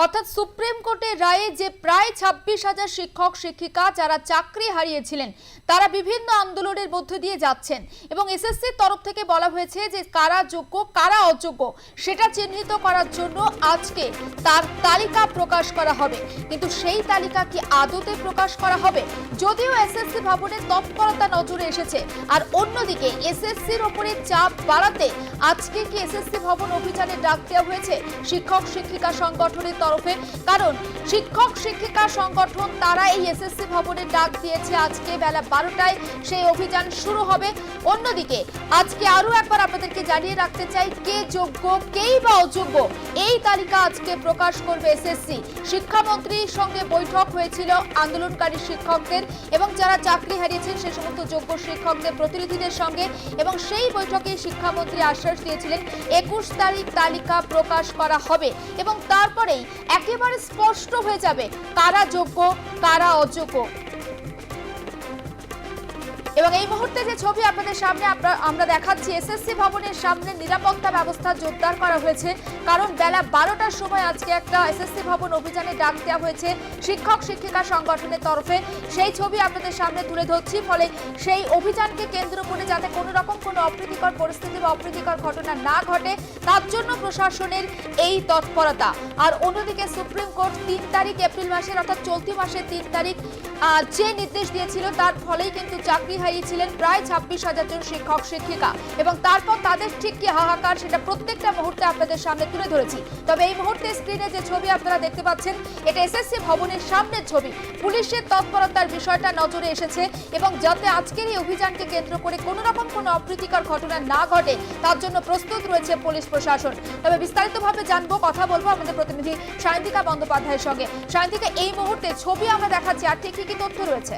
অর্থাৎ সুপ্রিম কোর্টের রায়ে যে প্রায় ছাব্বিশ হাজার শিক্ষক, শিক্ষিকা যারা চাকরি হারিয়েছিলেন, তারা বিভিন্ন আন্দোলনের মধ্য দিয়ে যাচ্ছেন এবং এসএসসির তরফ থেকে বলা হয়েছে যে কারা যোগ্য, কারা অযোগ্য সেটা চিহ্নিত করার জন্য আজকে তার তালিকা প্রকাশ করা হবে। কিন্তু সেই তালিকা কি আদতে প্রকাশ করা হবে? যদিও এসএসসি ভবনের তৎপরতা নজরে এসেছে, আর অন্যদিকে এসএসসির ওপরে চাপ বাড়াতে আজকে কি এসএসসি ভবন অভিযানে ডাক দেওয়া হয়েছে? শিক্ষক, শিক্ষিকা সংগঠনের তরফে। কারণ শিক্ষক, শিক্ষিকা সংগঠন তারা এই এসএসসি ভবনে ডাক দিয়েছে। আজকে বেলা বারোটায় সেই অভিযান শুরু হবে। অন্যদিকে আজকে আরও একবার আপনাদেরকে জানিয়ে রাখতে চাই, কে যোগ্য, কেই বা অযোগ্য, এই তালিকা আজকে প্রকাশ করবে এসএসসি শিক্ষামন্ত্রীর সঙ্গে বৈঠক হয়েছিল আন্দোলনকারী শিক্ষকদের এবং যারা চাকরি হারিয়েছেন সে সমস্ত যোগ্য শিক্ষকদের প্রতিনিধিদের সঙ্গে এবং সেই বৈঠকে শিক্ষামন্ত্রী আশ্বাস দিয়েছিলেন, একুশ তারিখ তালিকা প্রকাশ করা হবে এবং তারপরেই একেবারে স্পষ্ট হয়ে যাবে কারা যোগ্য কারা অযোগ্য। এবং এই মুহূর্তে যে ছবি আপনাদের সামনে আমরা দেখাচ্ছি এসএসসি ভবনের সামনে নিরাপত্তা ব্যবস্থা জোরদার করা হয়েছে। কারণ বেলা বারোটার সময় আজকে একটা এসএসসি ভবন অভিযানে ডাক দেওয়া হয়েছে শিক্ষক, শিক্ষিকা সংগঠনের তরফে। সেই ছবি আপনাদের সামনে তুলে ধরছি, ফলে সেই অভিযানকে কেন্দ্র করে যাতে কোনো রকম কোনো অপ্রীতিকর পরিস্থিতি বা অপ্রীতিকর ঘটনা না ঘটে, তার জন্য প্রশাসনের এই তৎপরতা। আর অন্যদিকে সুপ্রিম কোর্ট তিন তারিখ, এপ্রিল মাসের অর্থাৎ চলতি মাসের তিন তারিখ যে নির্দেশ দিয়েছিল, তার ফলেই কিন্তু চাকরি হারিয়েছিলেন প্রায় ছাব্বিশ হাজার জন শিক্ষক, শিক্ষিকা। এবং তারপর তাদের ঠিক কি হাহাকার, সেটা প্রত্যেকটা মুহূর্তে আপনাদের সামনে তুলে ধরেছি। তবে এই মুহূর্তে স্ক্রিনে যে ছবি আপনারা দেখতে পাচ্ছেন, এটা এসএসসি ভবনের সামনের ছবি। পুলিশের তৎপরতার বিষয়টা নজরে এসেছে এবং যাতে আজকের এই অভিযানকে কেন্দ্র করে কোনো রকম কোনো অপ্রীতিকর ঘটনা না ঘটে, তার জন্য প্রস্তুত রয়েছে পুলিশ প্রশাসন। তবে বিস্তারিতভাবে জানব, কথা বলব আমাদের প্রতিনিধি সায়ন্তিকা বন্দ্যোপাধ্যায়ের সঙ্গে। সায়ন্তিকা, এই মুহূর্তে ছবি আমরা দেখাচ্ছি, আর ঠিক কি তথ্য রয়েছে।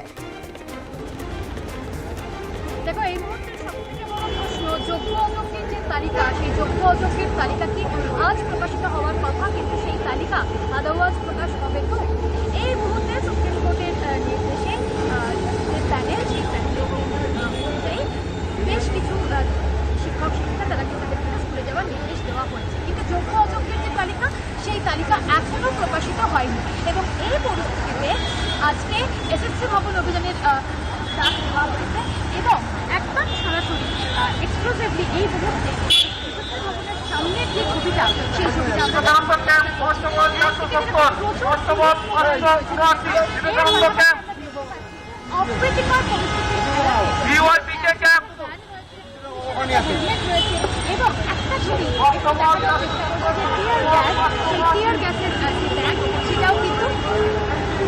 দেখো, এই মুহূর্তে বড় প্রশ্ন, যোগ্য অযোগ্যের যে তালিকা, সেই যোগ্য অযোগ্যের তালিকা কি আজ প্রকাশিত হওয়ার কথা? কিন্তু সেই তালিকা আদৌ আজ প্রকাশ হবে তো এই মুহূর্তে সুপ্রিম কোর্টের আহ, নির্দেশে আহ, যে প্যানেল সেই প্যানেলের অনুযায়ী বেশ কিছু আহ, শিক্ষক শিক্ষিকা তারা কিন্তু তাদেরকে স্কুলে যাওয়ার নির্দেশ দেওয়া হয়েছে কিন্তু যোগ্য অযোগ্যের যে তালিকা সেই তালিকা এখনও প্রকাশিত হয়নি এবং এই পরিস্থিতিতে আজকে এসএসসি ভবন অভিযানের আহ, ডাক দেওয়া হয়েছে এবং একদম সরাসরি এক্সক্লুসিভলি এই মুহূর্তে এসএসসি ভবনের সামনের যে ছবিটা সেই আমরা অপ্রীতিকর পরিস্থিতি এবং টিয়ার গ্যাসের সেটাও কিন্তু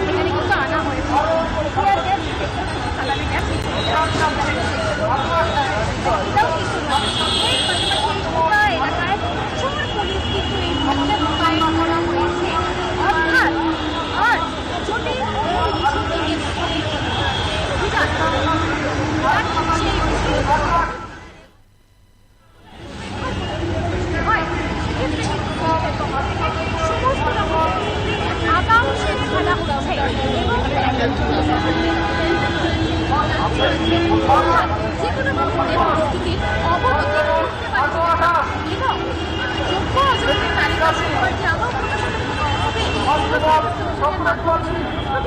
এখানে কিন্তু আনা হয়েছে টিয়ার গ্যাস সালামি গ্যাস এটাও কিন্তু না। এই পাশাপাশি গোটা এলাকায় প্রচুর পুলিশ কিন্তু এই মুহূর্তে মোতায়েন করা হয়েছে অর্থাৎ আর যদি এই মিছিলটিকে অভিযান তার সেই হয় সেক্ষেত্রে সমস্ত রকম আগাম সেরে ফেলা হচ্ছে এবং যে কোনো মুহূর্তে পরিস্থিতির অবনতি ঘটতে পারে এবং যোগ্য অযোগ্যের তালিকা সম্পর্কে আবার প্রকাশিত হবে এই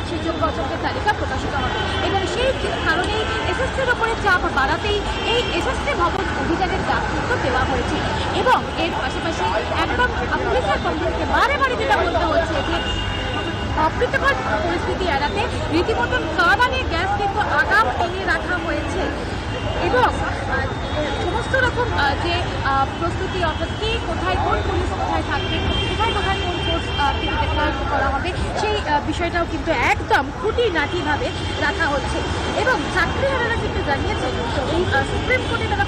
অযোগ্যের তালিকা প্রকাশিত হবে। এবং সেই কারণেই এসএসসির ওপরে চাপ বাড়াতেই এই এসএসসি ভবন অভিযানের ডাক দেওয়া হয়েছে। এবং এর পাশাপাশি একদম পুলিশের পক্ষ বারে বারে যেটা বলতে হচ্ছে যে, অপ্রীতিকর পরিস্থিতি এড়াতে রীতিমতন কারবানে গ্যাস কিন্তু আগাম এনে রাখা হয়েছে। এবং সমস্ত রকম যে প্রস্তুতি, অর্থাৎ কে কোথায় কোন পুলিশ কোথায় থাকবে কোথায় কোন কোর্স কিন্তু ডেপ্লয় করা হবে, সেই বিষয়টাও কিন্তু একদম খুঁটিনাটিভাবে রাখা হচ্ছে। এবং ছাত্রীহারারা কিন্তু জানিয়েছে, এই সুপ্রিম কোর্টে তারা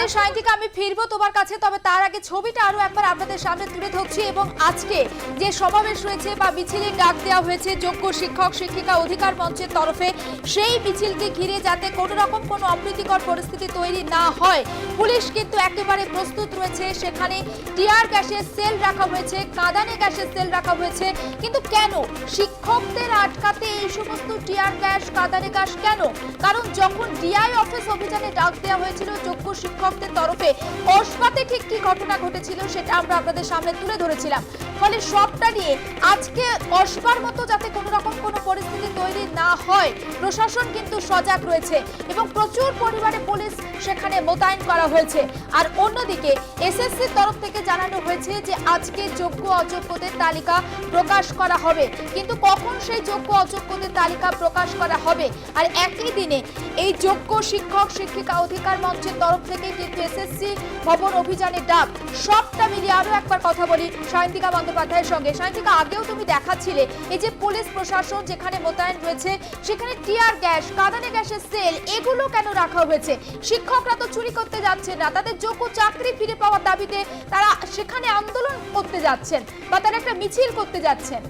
একেবারে সায়ন্তিকা আমি ফিরবো তোমার কাছে, তবে তার আগে ছবিটা আরও একবার আপনাদের সামনে তুলে ধরছি এবং আজকে যে সমাবেশ রয়েছে বা মিছিলের ডাক দেওয়া হয়েছে যোগ্য শিক্ষক, শিক্ষিকা অধিকার মঞ্চের তরফে, সেই মিছিলকে ঘিরে যাতে কোনো রকম কোনো অপ্রীতিকর পরিস্থিতি তৈরি না হয়, পুলিশ কিন্তু একেবারে প্রস্তুত রয়েছে। সেখানে টিয়ার গ্যাসের সেল রাখা হয়েছে, কাঁদানে গ্যাসের সেল রাখা হয়েছে, কিন্তু কেন? শিক্ষকদের আটকাতে এই সমস্ত টিয়ার গ্যাস, কাঁদানে গ্যাস কেন? কারণ যখন ডিআই অফিস অভিযানে ডাক দেওয়া হয়েছিল, যোগ্য শিক্ষকদের তরফে কসবাতে ঠিক কি ঘটনা ঘটেছিল সেটা আমরা আপনাদের সামনে তুলে ধরেছিলাম। ফলে সবটা নিয়ে আজকে কসবার মতো যাতে কোনো রকম কোনো পরিস্থিতি তৈরি না হয়, প্রশাসন কিন্তু সজাগ রয়েছে এবং প্রচুর পরিমাণে পুলিশ সেখানে মোতায়েন করা হয়েছে। আর অন্যদিকে এসএসসির তরফ থেকে জানানো হয়েছে যে আজকে যোগ্য অযোগ্যদের তালিকা প্রকাশ করা হবে। কিন্তু কখন সেই যোগ্য অযোগ্যদের তালিকা প্রকাশ করা হবে? আর একই দিনে এই যোগ্য শিক্ষক, শিক্ষিকা অধিকার মঞ্চের তরফ থেকে কিন্তু এসএসসি ভবন অভিযানের ডাক সবটা মিলিয়ে একবার কথা বলি সায়ন্তিকা বন্দ্যোপাধ্যায়ের সঙ্গে। সায়ন্তিকা, আগেও তুমি দেখাচ্ছিলে এই যে পুলিশ প্রশাসন যেখানে মোতায়েন রয়েছে, সেখানে টিয়ার গ্যাস, কাঁদানে গ্যাসের সেল, এগুলো কেন রাখা হয়েছে? শিক্ষকরা তো চুরি করতে যাচ্ছে না, তাদের যোগ্য চাকরি ফিরে পাওয়ার দাবিতে তারা সেখানে আন্দোলন করতে যাচ্ছেন বা তারা একটা মিছিল করতে যাচ্ছেন।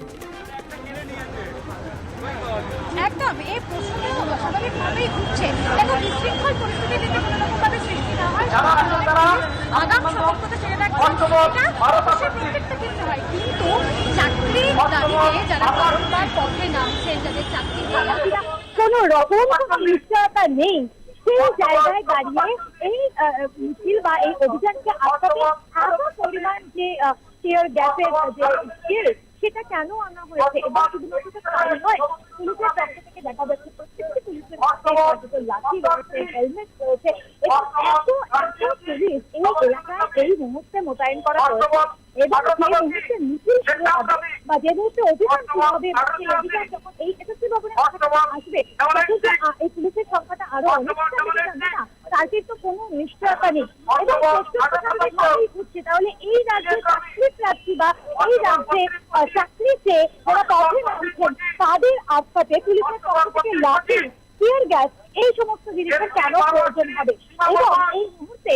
একদম, এই স্বাভাবিকভাবেই দেখো, বিশৃঙ্খল পরিস্থিতি আগাম সতর্কতা সেরে প্রত্যেকটা ক্ষেত্রে হয় কিন্তু দাবিতে যারা বারংবার পথে নামছেন যাদের চাকরি কোনো রকম নিশ্চয়তা নেই। সেই জায়গায় দাঁড়িয়ে এই মিছিল বা এই অভিযানকে আটকাতে এত পরিমাণ যে টিয়ার গ্যাসের যে স্কিল সেটা কেন আনা হয়েছে? এবং শুধুমাত্র তাই নয় পুলিশের পক্ষ থেকে দেখা যাচ্ছে প্রত্যেকটি পুলিশের লাঠি রয়েছে হেলমেট রয়েছে এবং এত এত পুলিশ এই এলাকায় এই মুহূর্তে মোতায়েন করা হয়েছে এবং যে মুহূর্তে মিছিল শুরু হবে বা যে মুহূর্তে অভিযান হবে বা সেই অভিযান যখন এই এসএসসি ভবনের আসবে তখন যে আ- এই পুলিশের সংখ্যাটা আরও অনেকটা বেড়ে যাবে না? তার কিন্তু কোনো নিশ্চয়তা নেই। এবং প্রশ্নটাই তাহলে এই রাজ্যে চাকরি প্রার্থী বা এই রাজ্যে চাকরিতে যারা পথে নামছেন তাদের আটকাতে পুলিশের পক্ষ থেকে লাঠি টিয়ার গ্যাস এই সমস্ত জিনিসের কেন প্রয়োজন হবে? এবং এই মুহূর্তে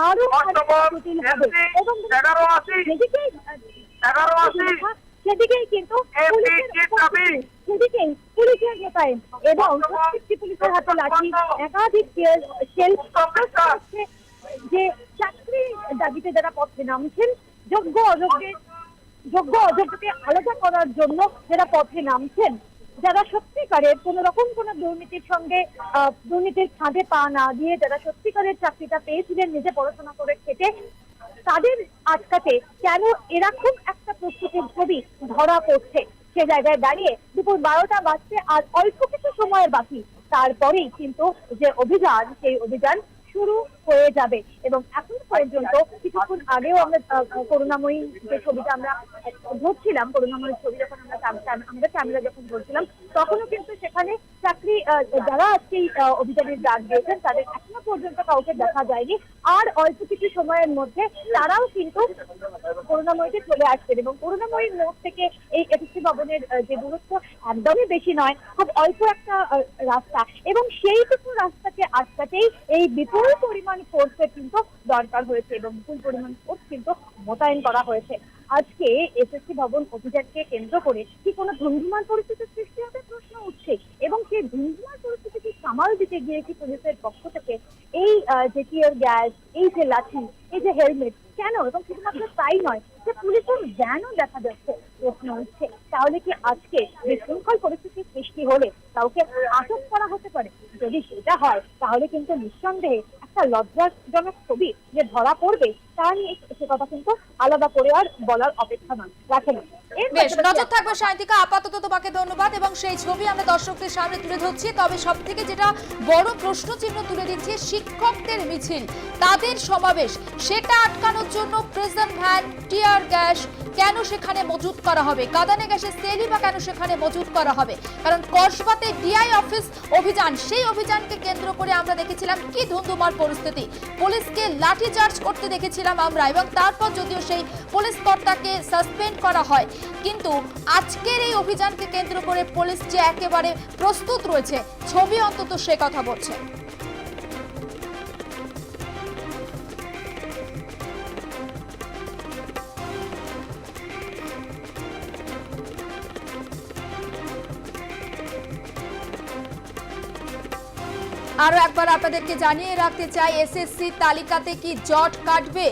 আরও সেদিকেই কিন্তু সেদিকেই পুলিশের মোতায়েন এবং পুলিশের হাতে লাঠি একাধিক যে চাকরি দাবিতে যারা পথে নামছেন যোগ্য অযোগ্যের যোগ্য অযোগ্যকে আলাদা করার জন্য যারা পথে নামছেন যারা সত্যিকারের কোন রকম কোন দুর্নীতির সঙ্গে দুর্নীতির ফাঁদে পা না দিয়ে যারা সত্যিকারের চাকরিটা পেয়েছিলেন, নিজে পড়াশোনা করে খেটে, তাদের আটকাতে কেন এরকম একটা প্রস্তুতির ছবি ধরা পড়ছে? সে জায়গায় দাঁড়িয়ে দুপুর বারোটা বাজছে, আর অল্প কিছু সময়ের বাকি। তারপরেই কিন্তু যে অভিযান, সেই অভিযান শুরু হয়ে যাবে। এবং এখন পর্যন্ত কিছুক্ষণ আগেও আমরা করুণাময়ী যে ছবিটা আমরা ধরছিলাম করুণাময়ীর ছবি যখন আমরা আমাদের ক্যামেরা যখন ধরছিলাম তখনও কিন্তু সেখানে চাকরি যারা আজকে এই, অভিযানের ডাক দিয়েছেন তাদের এখনও পর্যন্ত কাউকে দেখা যায়নি। আর অল্প কিছু সময়ের মধ্যে তারাও কিন্তু করুণাময়ীতে চলে আসছেন এবং করুণাময়ীর মোড় থেকে এই এসএসসি ভবনের যে দূরত্ব একদমই বেশি নয় খুব অল্প একটা রাস্তা। এবং সেইটুকু রাস্তাকে আটকাতেই এই বিপুল পরিমাণ ফোর্সের কিন্তু দরকার হয়েছে এবং বিপুল পরিমাণ ফোর্স কিন্তু মোতায়েন করা হয়েছে। আজকে এসএসসি ভবন অভিযানকে কেন্দ্র করে কি কোনো ধুমধুমার পরিস্থিতির সৃষ্টি হবে? প্রশ্ন উঠছে। এবং সেই ধুমধুমার পরিস্থিতিকে সামাল দিতে গিয়ে কি পুলিশের পক্ষ থেকে এই যে টিয়ার গ্যাস, এই যে লাঠি, এই যে হেলমেট, কেন? এবং শুধুমাত্র তাই নয়, যে পুলিশের জ্ঞানও দেখা যাচ্ছে, প্রশ্ন উঠছে। তাহলে কি আজকে বিশৃঙ্খল পরিস্থিতির সৃষ্টি হলে কাউকে আটক করা হতে পারে? যদি সেটা হয়, তাহলে কিন্তু নিঃসন্দেহে একটা লজ্জাজনক ছবি যে ধরা পড়বে তা নিয়ে সে কথা কিন্তু আলাদা করে আর বলার অপেক্ষা নয়। রাখে না এর বেশ নজর থাকবে সায়ন্তিকা আপাতত তোমাকে ধন্যবাদ এবং সেই ছবি আমরা দর্শকদের সামনে তুলে ধরছি। তবে সব থেকে যেটা বড় প্রশ্ন চিহ্ন তুলে দিচ্ছে শিক্ষকদের মিছিল। তাদের সমাবেশ সেটা আটকানোর জন্য প্রেজেন্ট ভ্যান টিয়ার গ্যাস কেন সেখানে মজুত করা হবে? কাদানে গ্যাসের সেলি বা কেন সেখানে মজুত করা হবে? কারণ কসবাতে ডিআই অফিস অভিযান সেই অভিযানকে কেন্দ্র করে আমরা দেখেছিলাম কি ধুন্ধুমার পরিস্থিতি। পুলিশকে লাঠি চার্জ করতে দেখেছিলাম আমরা এবং তারপর যদিও সেই পুলিশ কর্তাকে সাসপেন্ড করা হয়। কিন্তু আজকের এই অভিযানকে কেন্দ্র করে পুলিশ যে একেবারে প্রস্তুত রয়েছে, ছবি অন্তত সে কথা বলছে। আরও একবার আপনাদেরকে জানিয়ে রাখতে চাই এসএসসি তালিকাতে কি জট কাটবে?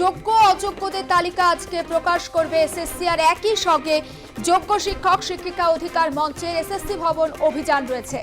যোগ্য, অযোগ্যদের তালিকা আজকে প্রকাশ করবে এসএসসি আর একই সঙ্গে যোগ্য শিক্ষক, শিক্ষিকা অধিকার মঞ্চের এসএসসি ভবন অভিযান রয়েছে।